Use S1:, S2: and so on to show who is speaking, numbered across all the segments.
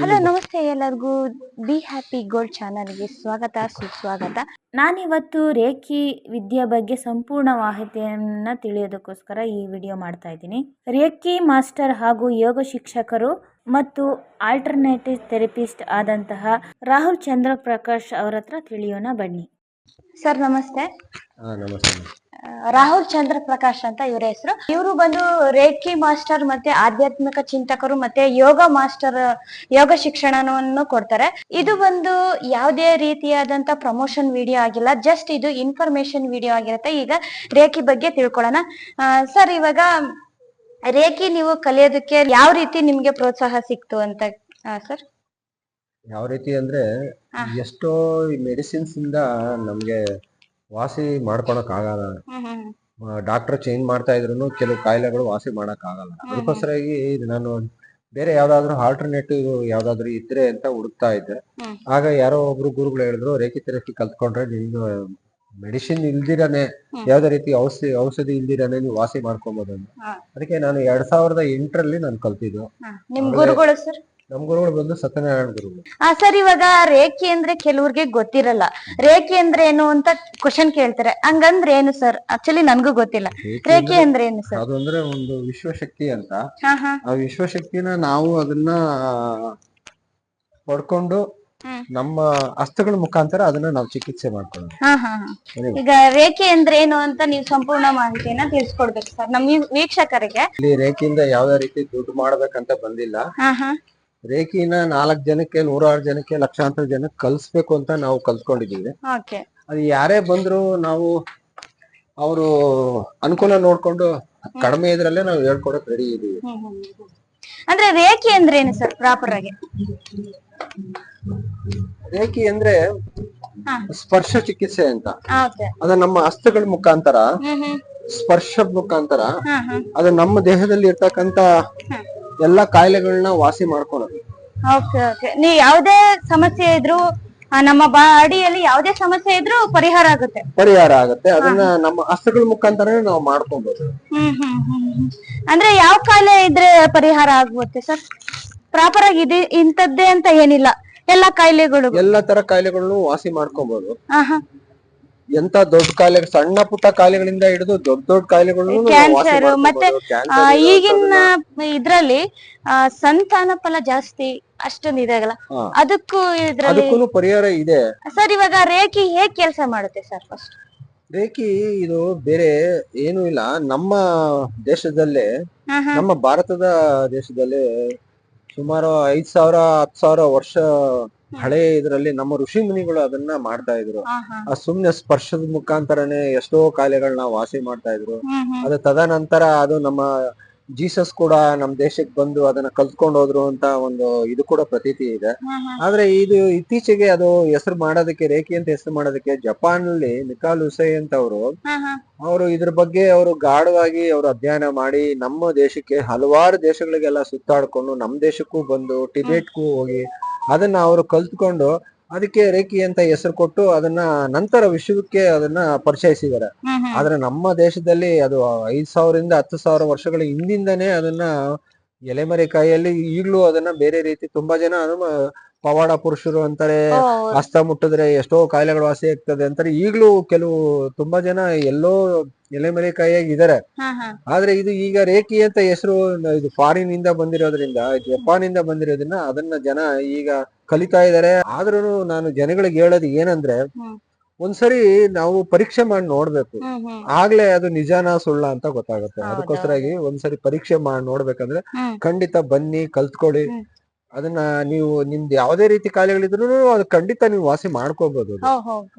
S1: Hello ನಮಸ್ತೆ ಎಲ್ಲರಿಗೂ. Be happy gold ಚಾನಲ್ಗೆ ಸ್ವಾಗತ ಸುಸ್ವಾಗತ. ನಾನಿವತ್ತು ರೇಖಿ ವಿದ್ಯೆ ಬಗ್ಗೆ ಸಂಪೂರ್ಣ ಮಾಹಿತಿಯನ್ನು ತಿಳಿಯೋದಕ್ಕೋಸ್ಕರ ಈ ವಿಡಿಯೋ ಮಾಡ್ತಾ ಇದ್ದೀನಿ. ರೇಖಿ ಮಾಸ್ಟರ್ ಹಾಗೂ ಯೋಗ ಶಿಕ್ಷಕರು ಮತ್ತು ಆಲ್ಟರ್ನೇಟಿವ್ ಥೆರಪಿಸ್ಟ್ ಆದಂತಹ ರಾಹುಲ್ ಚಂದ್ರ ಪ್ರಕಾಶ್ ಅವರ ಹತ್ರ ತಿಳಿಯೋಣ ಬನ್ನಿ. ಸರ್ ನಮಸ್ತೆ.
S2: ಹಾ ನಮಸ್ತೆ.
S1: ರಾಹುಲ್ ಚಂದ್ರ ಪ್ರಕಾಶ್ ಅಂತ ಇವರ ಹೆಸರು. ಇವರು ಬಂದು ರೇಖಿ ಮಾಸ್ಟರ್ ಮತ್ತೆ ಆಧ್ಯಾತ್ಮಿಕ ಚಿಂತಕರು ಮತ್ತೆ ಯೋಗ ಮಾಸ್ಟರ್ ಯೋಗ ಶಿಕ್ಷಣವನ್ನು ಕೊಡ್ತಾರೆ. ಇದು ಬಂದು ಯಾವುದೇ ರೀತಿಯಾದಂತ ಪ್ರಮೋಷನ್ ವಿಡಿಯೋ ಆಗಿಲ್ಲ. ಜಸ್ಟ್ ಇದು ಇನ್ಫಾರ್ಮೇಶನ್ ವಿಡಿಯೋ ಆಗಿರುತ್ತೆ. ಈಗ ರೇಖಿ ಬಗ್ಗೆ ತಿಳ್ಕೊಳ್ಳೋಣ. ಸರ್ ಇವಾಗ ರೇಖಿ ನೀವು ಕಲಿಯೋದಕ್ಕೆ ಯಾವ ರೀತಿ ನಿಮ್ಗೆ ಪ್ರೋತ್ಸಾಹ ಸಿಕ್ತು ಅಂತ ಸರ್?
S2: ಯಾವ ರೀತಿ ಅಂದ್ರೆ. ಎಷ್ಟೋ ಮೆಡಿಸಿನ್ಸ್ ಇಂದ ನಮ್ಗೆ ವಾಸಿ ಮಾಡ್ಕೊಳಕ್ ಆಗಲ್ಲ. ಡಾಕ್ಟರ್ ಚೇಂಜ್ ಮಾಡ್ತಾ ಇದ್ರು ಕೆಲವು ಕಾಯಿಲೆಗಳು ವಾಸಿ ಮಾಡಕ್ ಆಗಲ್ಲ.
S1: ಅದಕ್ಕೋಸ್ಕರ
S2: ಅದಕ್ಕೋಸ್ಕರಾಗಿ ನಾನು ಬೇರೆ ಯಾವ್ದಾದ್ರು ಆಲ್ಟರ್ನೇಟಿವ್ ಯಾವ್ದಾದ್ರು ಇದ್ರೆ ಅಂತ ಹುಡುಕ್ತಾ ಇದ್ದೆ. ಆಗ ಯಾರೋ ಒಬ್ರು ಗುರುಗಳು ಹೇಳಿದ್ರು ರೇಖಿ ಥೆರಪಿ ಕಲ್ತ್ಕೊಂಡ್ರೆ ನಿಮ್ದು ಮೆಡಿಸಿನ್ ಇಲ್ದಿರಾನೆ. ಯಾವ್ದೇ ರೀತಿ ಔಷಧಿ ಔಷಧಿ ಇಲ್ದಿರಾನೆ ನೀವು ವಾಸಿ ಮಾಡ್ಕೊಬೋದು ಅಂತ. ಅದಕ್ಕೆ ನಾನು ಎರಡ್ ಸಾವಿರದ ಎಂಟರಲ್ಲಿ ನಾನು ಕಲ್ತಿದ್ದು.
S1: ನಿಮ್ ಗುರುಗಳು ಸರ್?
S2: ನಮ್ ಗುರುಗಳು ಬಂದು ಸತ್ಯನಾರಾಯಣ ಗುರುಗಳು
S1: ಆ ಸರ್ ಇವಾಗ ರೇಖೆ ಅಂದ್ರೆ ಕೆಲವ್ರಿಗೆ ಗೊತ್ತಿರಲ್ಲ. ರೇಖೆ ಅಂದ್ರೆ ಏನು ಅಂತ ಕ್ವಶನ್ ಕೇಳ್ತಾರೆ. ಹಂಗಂದ್ರೆ ಏನು ಸರ್? ಆಕ್ಚುಲಿ ನನ್ಗೂ ಗೊತ್ತಿಲ್ಲ.
S2: ರೇಖೆ
S1: ಅಂದ್ರೆ ಏನು ಸರ್?
S2: ಅದು ಅಂದ್ರೆ ಒಂದು ವಿಶ್ವಶಕ್ತಿ ಅಂತ.
S1: ಹಾ ಹಾ.
S2: ಆ ವಿಶ್ವಶಕ್ತಿನ ನಾವು ಅದನ್ನ ಪಡ್ಕೊಂಡು ನಮ್ಮ ಅಸ್ತಗಳ ಮುಖಾಂತರ ಅದನ್ನ ನಾವು ಚಿಕಿತ್ಸೆ ಮಾಡ್ಕೊಳ್ಳೋದು.
S1: ಹಾ ಹಾ ಹಾ. ಈಗ ರೇಖೆ ಅಂದ್ರೆ ಏನು ಅಂತ ನೀವು ಸಂಪೂರ್ಣ ಮಾಹಿತಿಯನ್ನ ತಿಳಿಸ್ಕೊಡ್ಬೇಕು ಸರ್. ನಮ್ ವೀಕ್ಷಕರಿಗೆ.
S2: ಇಲ್ಲಿ ರೇಖೆಯಿಂದ ಯಾವ್ದೇ ರೀತಿ ದುಡ್ಡು ಮಾಡ್ಬೇಕಂತ ಬಂದಿಲ್ಲ.
S1: ಹಾ ಹಾ.
S2: ರೇಖಿನ ನಾಲ್ಕ್ ಜನಕ್ಕೆ ನೂರಾರು ಜನಕ್ಕೆ ಲಕ್ಷಾಂತರ ಜನಕ್ಕೆ ಕಲ್ಸ್ಬೇಕು ಅಂತ ನಾವು ಕಲ್ತ್ಕೊಂಡಿದೀವಿ
S1: ಓಕೆ.
S2: ಅದು ಯಾರೇ ಬಂದ್ರು ನಾವು ಅವರು ಅನುಕೂಲ ನೋಡ್ಕೊಂಡು ಕಡಿಮೆ ಇದ್ರಲ್ಲೇ ನಾವು ಹೇಳ್ಕೊಡಕ್ ರೆಡಿ ಇದೀವಿ.
S1: ಅಂದ್ರೆ ರೇಖೆ ಅಂದ್ರೆ ಏನು ಸರ್ ಪ್ರಾಪರ್ ಆಗಿ?
S2: ರೇಖಿ ಅಂದ್ರೆ. ಸ್ಪರ್ಶ ಚಿಕಿತ್ಸೆ ಅಂತ. ಅದ ನಮ್ಮ ಹಸ್ತಗಳ ಮುಖಾಂತರ ಸ್ಪರ್ಶ ಮುಖಾಂತರ ಅದು ನಮ್ಮ ದೇಹದಲ್ಲಿ ಇರ್ತಕ್ಕಂತ ಎಲ್ಲಾ ಕಾಯಿಲೆಗಳನ್ನ ವಾಸಿ ಮಾಡ್ಕೊಳ್ಳೋದು
S1: ಓಕೆ ಓಕೆ. ನೀವು ಯಾವುದೇ ಸಮಸ್ಯೆ ಇದ್ರು ಆ, ನಮ್ಮ ಬಾಡಿಯಲ್ಲಿ ಯಾವುದೇ ಸಮಸ್ಯೆ ಇದ್ರೂ ಪರಿಹಾರ ಆಗುತ್ತೆ.
S2: ಪರಿಹಾರ ಆಗುತ್ತೆ. ಅದನ್ನ ನಮ್ಮ ಹಸ್ತಗಳ ಮುಖಾಂತರನೇ ನಾವು ಮಾಡ್ಕೊಬಹುದು
S1: ಹ್ಮ್ ಹ್ಮ್ ಹ್ಮ್ ಹ್ಮ್. ಅಂದ್ರೆ ಯಾವ ಕಾಯಿಲೆ ಇದ್ರೆ ಪರಿಹಾರ ಆಗುತ್ತೆ ಸರ್? ಪ್ರಾಪರ್ ಆಗಿ ಇದೆ ಇಂಥದ್ದೇ ಅಂತ ಏನಿಲ್ಲ. ಎಲ್ಲಾ ಕಾಯಿಲೆಗಳು.
S2: ಎಲ್ಲಾ ತರ ಕಾಯಿಲೆಗಳನ್ನು ವಾಸಿ ಮಾಡ್ಕೊಬಹುದು
S1: ಹಾ ಹಾ
S2: ಎಂತ ದೊಡ್ಡ ಕಾಯಿಲೆ ಸಣ್ಣ ಪುಟ್ಟ ಕಾಯಿಲೆಗಳಿಂದ ಹಿಡಿದು ದೊಡ್ಡ ದೊಡ್ಡ ಕಾಯಿಲೆಗಳು
S1: ಕ್ಯಾನ್ಸರ್ ಮತ್ತೆ, ಈಗಿನ ಇದ್ರಲ್ಲಿ ಸಂತಾನ ಫಲ ಜಾಸ್ತಿ ಅಷ್ಟೊಂದು ಇದಾಗಲ್ಲ
S2: ಅಲ್ಲ?
S1: ಅದಕ್ಕೂ ಇದ್ರಲ್ಲಿ
S2: ಅದಕ್ಕೂ ಪರಿಹಾರ ಇದೆ.
S1: ಸರ್ ಇವಾಗ ರೇಖಿ ಹೇಗ್ ಕೆಲಸ ಮಾಡುತ್ತೆ ಸರ್ ಫಸ್ಟ್
S2: ರೇಖಿ ಇದು ಬೇರೆ ಏನು ಇಲ್ಲ. ನಮ್ಮ ದೇಶದಲ್ಲೇ ನಮ್ಮ ಭಾರತದ ದೇಶದಲ್ಲಿ ಸುಮಾರು ಐದ್ ಸಾವಿರ ಹತ್ತು ಸಾವಿರ ವರ್ಷ ಹಳೆ ಇದರಲ್ಲಿ ನಮ್ಮ ಋಷಿ ಮುನಿಗಳು ಅದನ್ನ ಮಾಡ್ತಾ ಇದ್ರು. ಆ ಸುಮ್ನೆ ಸ್ಪರ್ಶದ ಮುಖಾಂತರನೇ ಎಷ್ಟೋ ಕಾಯಿಲೆಗಳನ್ನ ವಾಸಿ ಮಾಡ್ತಾ ಇದ್ರು.
S1: ಹ್ಮ್
S2: ತದನಂತರ ಅದು ನಮ್ಮ ಜೀಸಸ್ ಕೂಡ ನಮ್ ದೇಶಕ್ಕೆ ಬಂದು ಅದನ್ನ ಕಲ್ತ್ಕೊಂಡು ಹೋದ್ರು ಅಂತ ಒಂದು ಇದು ಕೂಡ ಪ್ರತೀತಿ ಇದೆ. ಆದ್ರೆ ಇದು ಇತ್ತೀಚೆಗೆ ಅದು ಹೆಸರು ಮಾಡೋದಕ್ಕೆ ರೇಖಿ ಅಂತ ಹೆಸರು ಮಾಡೋದಕ್ಕೆ ಜಪಾನ್ ಅಲ್ಲಿ ನಿಕಾಲ್ ಹುಸೈ ಅಂತ ಅವರು ಅವರು ಇದ್ರ ಬಗ್ಗೆ ಅವರು ಗಾಢವಾಗಿ ಅವರು ಅಧ್ಯಯನ ಮಾಡಿ ನಮ್ಮ ದೇಶಕ್ಕೆ ಹಲವಾರು ದೇಶಗಳಿಗೆಲ್ಲ ಸುತ್ತಾಡ್ಕೊಂಡು ನಮ್ ದೇಶಕ್ಕೂ ಬಂದು ಟಿಬೆಟ್ಗೂ ಹೋಗಿ ಅದನ್ನ ಅವರು ಕಲ್ತ್ಕೊಂಡು ಅದಕ್ಕೆ ರೇಖಿ ಅಂತ ಹೆಸರು ಕೊಟ್ಟು ಅದನ್ನ ನಂತರ ವಿಶ್ವಕ್ಕೆ ಅದನ್ನ ಪರಿಚಯಿಸಿದ್ದಾರೆ. ಆದ್ರೆ ನಮ್ಮ ದೇಶದಲ್ಲಿ ಅದು ಐದ್ ಸಾವಿರದಿಂದ ಹತ್ತು ಸಾವಿರ ವರ್ಷಗಳ ಹಿಂದಿಂದನೇ ಅದನ್ನ ಎಲೆಮರೆ ಕಾಯಿಯಲ್ಲಿ ಈಗ್ಲೂ ಅದನ್ನ ಬೇರೆ ರೀತಿ ತುಂಬಾ ಜನ ಅದನ್ನ ಪವಾಡ ಪುರುಷರು ಅಂತಾರೆ
S1: ಅಸ್ತ
S2: ಹಸ್ತ ಮುಟ್ಟಿದ್ರೆ ಎಷ್ಟೋ ಕಾಯಿಲೆಗಳು ವಾಸಿ ಆಗ್ತದೆ ಅಂತಾರೆ. ಈಗ್ಲೂ ಕೆಲವು ತುಂಬಾ ಜನ ಎಲ್ಲೋ ಎಲೆಮರೆ ಕಾಯಿಯಾಗಿ ಇದಾರೆ.
S1: ಹಾ ಹಾ.
S2: ಆದ್ರೆ ಇದು ಈಗ ರೇಖಿ ಅಂತ ಹೆಸರು ಇದು ಫಾರಿನ್ ಇಂದ ಬಂದಿರೋದ್ರಿಂದ ಜಪಾನ್ ಇಂದ ಬಂದಿರೋದ್ರಿಂದ ಅದನ್ನ ಜನ ಈಗ ಕಲಿತಾ ಇದಾರೆ. ಆದ್ರೂ ನಾನು ಜನಗಳಿಗೆ ಹೇಳೋದು ಏನಂದ್ರೆ. ಒಂದ್ಸರಿ ನಾವು ಪರೀಕ್ಷೆ ಮಾಡಿ ನೋಡ್ಬೇಕು. ಆಗ್ಲೇ ಅದು ನಿಜಾನ ಸುಳ್ಳ ಅಂತ ಗೊತ್ತಾಗುತ್ತೆ.
S1: ಅದಕ್ಕೋಸ್ಕರ
S2: ಅದಕ್ಕೋಸ್ಕರಾಗಿ ಒಂದ್ಸರಿ ಪರೀಕ್ಷೆ ಮಾಡಿ ನೋಡ್ಬೇಕಂದ್ರೆ. ಖಂಡಿತ ಬನ್ನಿ ಕಲ್ತ್ಕೊಳ್ಳಿ. ಅದನ್ನ ನೀವು ನಿಮ್ದು ಯಾವುದೇ ರೀತಿ ಕಾಯಿಲೆಗಳಿದ್ರು ಅದು ಖಂಡಿತ ನೀವು ವಾಸಿ ಮಾಡ್ಕೋಬಹುದು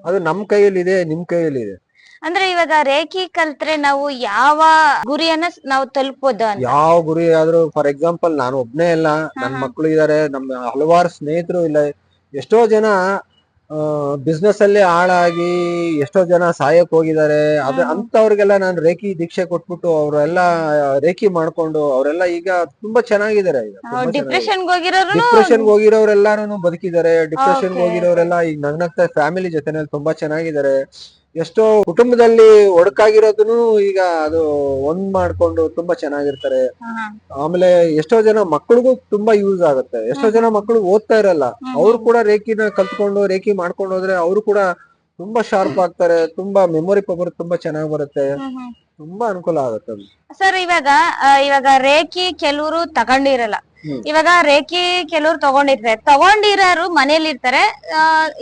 S2: ಅದು. ನಮ್ ಕೈಯಲ್ಲಿ ಇದೆ ನಿಮ್ ಕೈಯಲ್ಲಿ ಇದೆ
S1: ಅಂದ್ರೆ ಇವಾಗ ರೇಖಿ ಕಲ್ತ್ರೆ ನಾವು ಯಾವ ಗುರಿಯನ್ನ ಸ್- ನಾವು ತಲುಪೋದು ಅಂತ
S2: ಯಾವ ಗುರಿ ಆದ್ರೂ ಫಾರ್ ಎಕ್ಸಾಂಪಲ್ ನಾನು ಒಬ್ನೇ ಅಲ್ಲ ನನ್. ಮಕ್ಳು ಇದಾರೆ ನಮ್ಮ ಹಲವಾರು ಸ್ನೇಹಿತರು ಇಲ್ಲ ಎಷ್ಟೋ ಜನ ಬಿಸ್ನೆಸ್ ಅಲ್ಲಿ ಹಾಳಾಗಿ ಎಷ್ಟೋ ಜನ ಸಾಯಕ್ ಹೋಗಿದ್ದಾರೆ.
S1: ಅದ್ರ
S2: ಅಂತವ್ರಿಗೆಲ್ಲ ನಾನು ರೇಖಿ ದೀಕ್ಷೆ ಕೊಟ್ಬಿಟ್ಟು ಅವರೆಲ್ಲ ರೇಖಿ ಮಾಡ್ಕೊಂಡು ಅವರೆಲ್ಲ ಈಗ ತುಂಬಾ ಚೆನ್ನಾಗಿದ್ದಾರೆ ಈಗ.
S1: ಡಿಪ್ರೆಷನ್ ಹೋಗಿರೋರು
S2: ಡಿಪ್ರೆಷನ್ ಹೋಗಿರೋರೆಲ್ಲಾರು ಬದುಕಿದ್ದಾರೆ. ಡಿಪ್ರೆಷನ್. ಹೋಗಿರೋರೆಲ್ಲ ಈಗ ನಗ್ನಗ್ತಾ ಫ್ಯಾಮಿಲಿ ಜೊತೆನಲ್ಲಿ ತುಂಬಾ ಚೆನ್ನಾಗಿದ್ದಾರೆ. ಎಷ್ಟೋ ಕುಟುಂಬದಲ್ಲಿ ಒಡಕಾಗಿರೋದನ್ನು ಈಗ ಅದು ಒಂದ್ ಮಾಡ್ಕೊಂಡು ತುಂಬಾ ಚೆನ್ನಾಗಿರ್ತಾರೆ. ಆಮೇಲೆ ಎಷ್ಟೋ ಜನ ಮಕ್ಕಳಿಗೂ ತುಂಬಾ ಯೂಸ್ ಆಗುತ್ತೆ. ಎಷ್ಟೋ ಜನ ಮಕ್ಕಳು ಓದ್ತಾ ಇರಲ್ಲ. ಅವ್ರು ಕೂಡ ರೇಖಿನ ಕಲ್ತ್ಕೊಂಡು ರೇಖಿ ಮಾಡ್ಕೊಂಡು ಹೋದ್ರೆ ಅವರು ಕೂಡ ತುಂಬಾ ಶಾರ್ಪ್ ಆಗ್ತಾರೆ. ತುಂಬಾ ಮೆಮೊರಿ ಪವರ್ ತುಂಬಾ ಚೆನ್ನಾಗಿ ಬರುತ್ತೆ. ತುಂಬಾ ಅನುಕೂಲ ಆಗುತ್ತೆ.
S1: ಸರ್ ಇವಾಗ ಇವಾಗ ರೇಖಿ ಕೆಲವರು ತಗೊಂಡಿರಲ್ಲ. ಇವಾಗ ರೇಖಿ ಕೆಲವ್ರು ತಗೊಂಡಿರ್ತಾರೆ. ತಗೊಂಡಿರೋರು ಮನೇಲಿ ಇರ್ತಾರೆ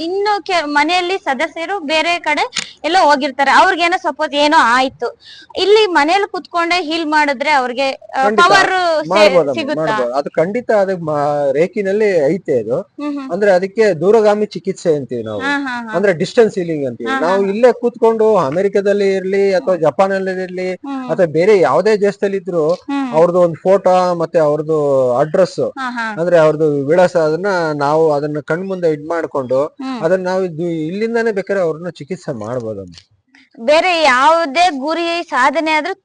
S1: ಇನ್ನು ಮನೆಯಲ್ಲಿ ಸದಸ್ಯರು ಬೇರೆ ಕಡೆ ಎಲ್ಲೋ ಹೋಗಿರ್ತಾರೆ. ಅವ್ರಿಗೇನೋ ಸಪೋಸ್ ಏನೋ ಆಯ್ತು. ಇಲ್ಲಿ ಮನೇಲಿ ಕುತ್ಕೊಂಡೆ ಹೀಲ್ ಮಾಡಿದ್ರೆ ಅವ್ರಿಗೆ. ಪವರ್ ಸಿಗುತ್ತಾ?
S2: ಅದು ಖಂಡಿತ ಅದ ರೇಖಿನಲ್ಲಿ ಐತೆ ಅದು. ಅಂದ್ರೆ ಅದಕ್ಕೆ ದೂರಗಾಮಿ ಚಿಕಿತ್ಸೆ ಅಂತೀವಿ ನಾವು. ಅಂದ್ರೆ ಡಿಸ್ಟೆನ್ಸ್ ಹೀಲಿಂಗ್ ಅಂತೀವಿ. ನಾವು ಇಲ್ಲೇ ಕೂತ್ಕೊಂಡು ಅಮೆರಿಕದಲ್ಲಿ ಇರ್ಲಿ ಅಥವಾ ಜಪಾನ್ ಅಲ್ಲಿ ಇರ್ಲಿ ಅಥವಾ ಬೇರೆ ಯಾವ್ದೇ ದೇಶದಲ್ಲಿ ಇದ್ರು ಅವ್ರದ್ದು ಒಂದು ಫೋಟೋ ಮತ್ತೆ ಅವ್ರದ್ದು ಅಡ್ರೆಸ್ ಅಂದ್ರೆ ಅವ್ರದ್ದು ವಿಳಾಸ ಅದನ್ನ ನಾವು ಅದನ್ನ ಕಣ್ ಮುಂದೆ ಇದ್ ಮಾಡ್ಕೊಂಡು ಅದನ್ನ ನಾವು ಇದು ಇಲ್ಲಿಂದಾನೇ ಬೇಕಾದ್ರೆ ಅವ್ರನ್ನ ಚಿಕಿತ್ಸೆ ಮಾಡ್ಬೋದಮ್ಮ
S1: ಬೇರೆ ಯಾವುದೇ ಗುರಿ ಸಾಧನೆ ಆದ್ರೂ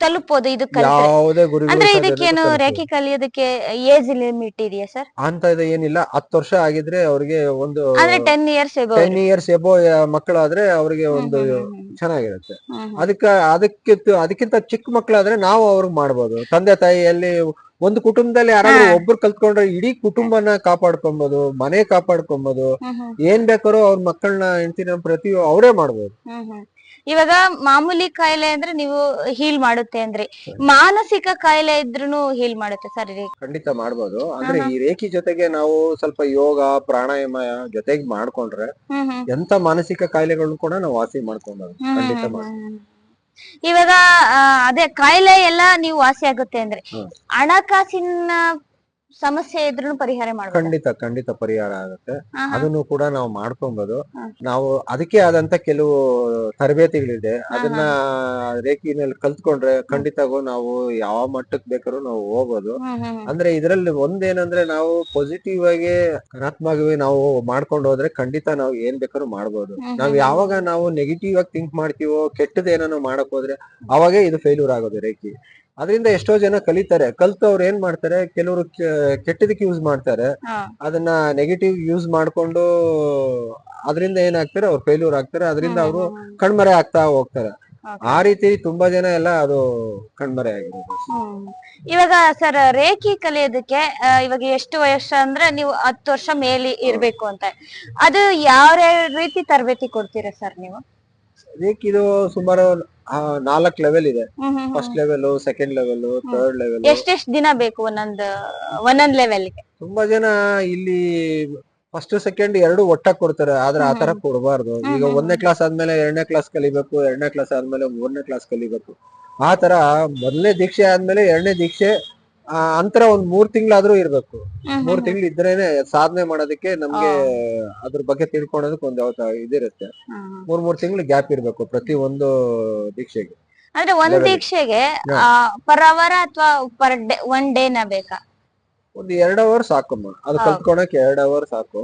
S1: ತಲುಪೋದು ಇದು
S2: ಯಾವುದೇ ಗುರಿ
S1: ಅಂದ್ರೆ ಇದಕ್ಕೇನು ರೇಖೆ ಕಲಿಯೋದಕ್ಕೆ ಏಜ್ ಲಿಮಿಟ್ ಇದೆಯಾ ಸರ್
S2: ಅಂತ ಇದು ಏನಿಲ್ಲ. ಹತ್ತು ವರ್ಷ ಆಗಿದ್ರೆ ಅವ್ರಿಗೆ ಒಂದು
S1: ಅಂದ್ರೆ ten years above
S2: ten years above ಮಕ್ಕಳಾದ್ರೆ ಅವ್ರಿಗೆ ಒಂದು ಚೆನ್ನಾಗಿರುತ್ತೆ. ಅದಕ್ಕೆ ಅದಕ್ಕೆ ಅದಕ್ಕಿಂತ ಚಿಕ್ಕ ಮಕ್ಕಳಾದ್ರೆ ನಾವು ಅವ್ರಿಗೆ ಮಾಡ್ಬೋದು. ತಂದೆ ತಾಯಿಯಲ್ಲಿ ಒಂದು ಕುಟುಂಬದಲ್ಲಿ ಯಾರಾದ್ರೂ. ಒಬ್ರು ಕಲ್ತ್ಕೊಂಡ್ರೆ ಇಡೀ ಕುಟುಂಬನ ಕಾಪಾಡ್ಕೊಬೋದು ಮನೆ ಕಾಪಾಡ್ಕೊಬೋದು ಏನ್ ಬೇಕಾರೋ ಅವ್ರ ಮಕ್ಕಳನ್ನ ಹೆಂಡತಿನ ಪ್ರತಿ ಅವರೇ ಮಾಡ್ಬೋದು.
S1: ಇವಾಗ ಮಾಮೂಲಿ ಕಾಯಿಲೆ ಅಂದ್ರೆ ನೀವು ಹೀಲ್ ಮಾಡುತ್ತೆ ಅಂದ್ರೆ ಮಾನಸಿಕ ಕಾಯಿಲೆ ಇದ್ರೂನು ಹೀಲ್ ಮಾಡುತ್ತೆ ಸರ್
S2: ಖಂಡಿತ ಮಾಡ್ಬೋದು. ಅಂದ್ರೆ ಈ ರೇಖಿ ಜೊತೆಗೆ ನಾವು ಸ್ವಲ್ಪ ಯೋಗ ಪ್ರಾಣಾಯಾಮ ಜೊತೆಗೆ ಮಾಡ್ಕೊಂಡ್ರೆ ಎಂತ ಮಾನಸಿಕ ಕಾಯಿಲೆಗಳನ್ನು ಕೂಡ ನಾವು ವಾಸಿ ಮಾಡ್ಕೊಬೋದು. ಖಂಡಿತ ಮಾಡ್ಬೋದು.
S1: ಇವಾಗ ಅದೇ ಕಾಯಿಲೆ ಎಲ್ಲ ನೀವು ವಾಸಿ ಆಗುತ್ತೆ ಅಂದ್ರೆ. ಹಣಕಾಸಿನ ಸಮಸ್ಯೆ ಇದ್ರೂ ಪರಿಹಾರ ಮಾಡ್ಬೋದು.
S2: ಖಂಡಿತ ಖಂಡಿತ ಪರಿಹಾರ ಆಗುತ್ತೆ. ಅದನ್ನು ಕೂಡ ನಾವು ಮಾಡ್ಕೊಬೋದು. ನಾವು ಅದಕ್ಕೆ ಆದಂತ ಕೆಲವು ತರಬೇತಿಗಳಿದೆ. ಅದನ್ನ ರೇಖಿನಲ್ಲಿ ಕಲ್ತ್ಕೊಂಡ್ರೆ ಖಂಡಿತಗೂ ನಾವು ಯಾವ ಮಟ್ಟಕ್ಕೆ ಬೇಕಾದ್ರೂ ನಾವು ಹೋಗ್ಬೋದು. ಅಂದ್ರೆ ಇದರಲ್ಲಿ ಒಂದೇನಂದ್ರೆ ನಾವು ಪಾಸಿಟಿವ್ ಆಗಿ ಧನಾತ್ಮಕವಾಗಿ ನಾವು ಮಾಡ್ಕೊಂಡು ಹೋದ್ರೆ ಖಂಡಿತ ನಾವು ಏನ್ ಬೇಕಾದ್ರೂ ಮಾಡ್ಬೋದು. ನಾವ್ ಯಾವಾಗ ನಾವು ನೆಗೆಟಿವ್ ಆಗಿ ಥಿಂಕ್ ಮಾಡ್ತೀವೋ ಕೆಟ್ಟದ ಏನಾನು ಮಾಡಕ್ ಹೋದ್ರೆ ಅವಾಗೇ ಇದು ಫೇಲ್ಯೂರ್ ಆಗೋದು ರೇಖಿ. ಅದರಿಂದ ಎಷ್ಟೋ ಜನ ಕಲಿತಾರೆ. ಕಲ್ತು ಅವ್ರು ಏನ್ ಮಾಡ್ತಾರೆ? ಕೆಲವರು ಕೆಟ್ಟದಕ್ಕೆ ಯೂಸ್ ಮಾಡ್ತಾರೆ. ಅದನ್ನ ನೆಗೆಟಿವ್ ಯೂಸ್ ಮಾಡ್ಕೊಂಡು ಅದರಿಂದ ಏನಾಗ್ತಾರೆ? ಅವ್ರು ಫೇಲ್ಯೂರ್ ಆಗ್ತಾರೆ. ಅದರಿಂದ ಅವರು ಕಣ್ಮರೆ ಆಗ್ತಾ ಹೋಗ್ತಾರೆ. ಆ ರೀತಿ ತುಂಬಾ ಜನ ಎಲ್ಲ ಅದು ಕಣ್ಮರೆ ಆಗಿರೋದು.
S1: ಇವಾಗ ಸರ್ ರೇಖಿ ಕಲಿಯೋದಕ್ಕೆ ಇವಾಗ ಎಷ್ಟು ವಯಸ್ಸು ಅಂದ್ರೆ ನೀವು ಹತ್ತು ವರ್ಷ ಮೇಲೆ ಇರ್ಬೇಕು ಅಂತ. ಅದು ಯಾವ ರೀತಿ ತರಬೇತಿ ಕೊಡ್ತೀರಾ ಸರ್ ನೀವು?
S2: ರೇಖಿದು ಇದು ಸುಮಾರು ನಾಲ್ಕ್ ಲೆವೆಲ್ ಇದೆ. First level second level third level
S1: ಎಷ್ಟೆಷ್ಟು ದಿನ ಬೇಕು ಒಂದೊಂದ್ ಒಂದೊಂದ್ ಲೆವೆಲ್ಗೆ
S2: ತುಂಬಾ ಜನ ಇಲ್ಲಿ ಫಸ್ಟ್ ಸೆಕೆಂಡ್ ಎರಡು ಒಟ್ಟಾಗಿ ಕೊಡ್ತಾರೆ. ಆದ್ರೆ ಆ ತರ ಕೊಡಬಾರ್ದು. ಈಗ. ಒಂದನೇ ಕ್ಲಾಸ್ ಆದ್ಮೇಲೆ ಎರಡನೇ ಕ್ಲಾಸ್ ಕಲಿಬೇಕು ಎರಡನೇ ಕ್ಲಾಸ್ ಆದ್ಮೇಲೆ ಮೂರನೇ ಕ್ಲಾಸ್ ಕಲಿಬೇಕು. ಆ ತರ ಮೊದಲನೇ ದೀಕ್ಷೆ ಆದ್ಮೇಲೆ ಎರಡನೇ ದೀಕ್ಷೆ ಅಂತರ ಒಂದ್ ಮೂರ್ ತಿಂಗಳಾದ್ರೂ ಇರ್ಬೇಕು. ಮೂರ್ ತಿಂಗಳು ಇದ್ರೇನೆ ಸಾಧನೆ ಮಾಡೋದಕ್ಕೆ ನಮ್ಗೆ ಅದ್ರ ಬಗ್ಗೆ ತಿಳ್ಕೊಳೋದಕ್ಕೆ ಒಂದ್ ಇದಿರುತ್ತೆ. ಮೂರ್ ಮೂರ್ ತಿಂಗಳು ಗ್ಯಾಪ್ ಇರ್ಬೇಕು ಪ್ರತಿ ಒಂದು ದೀಕ್ಷೆಗೆ.
S1: ಅಂದ್ರೆ ಒಂದ್. ದೀಕ್ಷೆಗೆ. ಪರ್ ಅವರ್ ಅಥವಾ ಪರ್ ಡೇ ಒನ್ ಡೇನ ಬೇಕಾ?
S2: ಒಂದ್ ಎರಡ್ ಅವರ್ ಸಾಕಮ್ಮ. ಅದು. ಕಲ್ತ್ಕೊಳಕ್ ಎರಡ್ ಅವರ್ ಸಾಕು.